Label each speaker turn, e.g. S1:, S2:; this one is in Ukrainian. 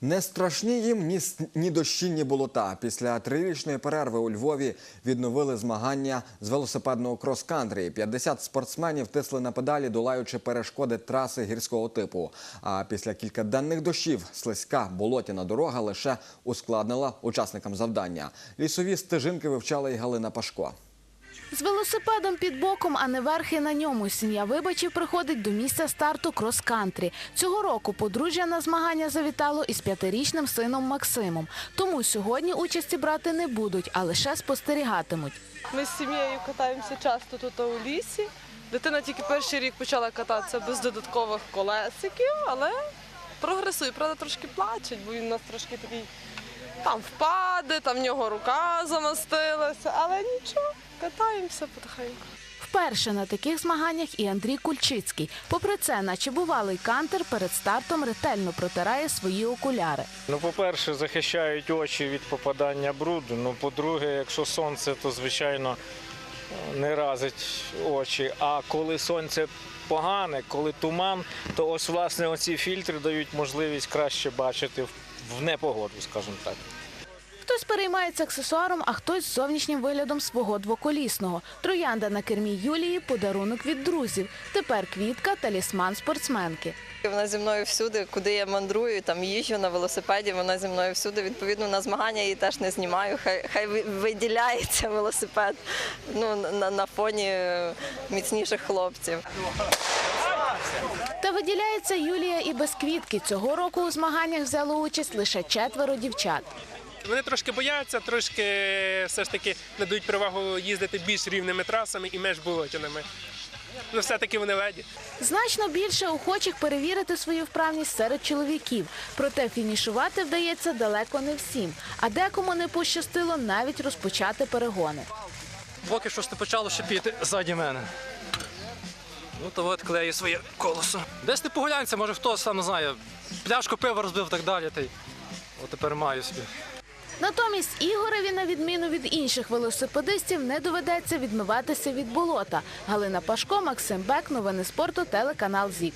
S1: Не страшні їм ні, ні дощі, ні болота. Після трирічної перерви у Львові відновили змагання з велосипедного крос-кантрі. 50 спортсменів тисли на педалі, долаючи перешкоди траси гірського типу. А після кількаденних дощів слизька болотяна дорога лише ускладнила учасникам завдання. Лісові стежинки вивчала і Галина Пашко.
S2: З велосипедом під боком, а не верхи на ньому. Сім'я вибачів приходить до місця старту крос-кантрі. Цього року подружжя на змагання завітало із п'ятирічним сином Максимом. Тому сьогодні участі брати не будуть, а лише спостерігатимуть.
S3: Ми з сім'єю катаємося часто тут у лісі. Дитина тільки перший рік почала кататися без додаткових колесиків, але прогресує. Правда, трошки плачуть, бо він у нас трошки такий там впаде, там в нього рука замастилася, але нічого, катаємося потихеньку.
S2: Вперше на таких змаганнях і Андрій Кульчицький. Попри це, наче бувалий кантер перед стартом ретельно протирає свої окуляри.
S4: Ну, по-перше, захищають очі від попадання бруду. Ну, по-друге, якщо сонце, то звичайно не разить очі. А коли сонце погане, коли туман, то ось власне оці фільтри дають можливість краще бачити в- в непогоду, скажімо так.
S2: Хтось переймається аксесуаром, а хтось зовнішнім виглядом свого двоколісного. Троянда на кермі Юлії подарунок від друзів. Тепер квітка талісман спортсменки.
S5: Вона зі мною всюди, куди я мандрую, там їжджу на велосипеді, вона зі мною всюди. Відповідно, на змагання її теж не знімаю. Хай хай ви- виділяється велосипед ну, на, на фоні міцніших хлопців.
S2: Та виділяється Юлія і без квітки. Цього року у змаганнях взяло участь лише четверо дівчат.
S6: Вони трошки бояться, трошки все ж таки надають перевагу їздити більш рівними трасами і менш болотяними. Ну, все-таки вони леді.
S2: Значно більше охочих перевірити свою вправність серед чоловіків. Проте фінішувати вдається далеко не всім. А декому не пощастило навіть розпочати перегони.
S7: Поки що ж не почало шипіти ззаді мене. Ну то от клею своє колесо. Десь не погулянься, може хтось там не знає, пляшку пива розбив так далі. Та й от тепер маю собі.
S2: Натомість Ігореві, на відміну від інших велосипедистів, не доведеться відмиватися від болота. Галина Пашко, Максим Бек, новини спорту, телеканал ЗІК.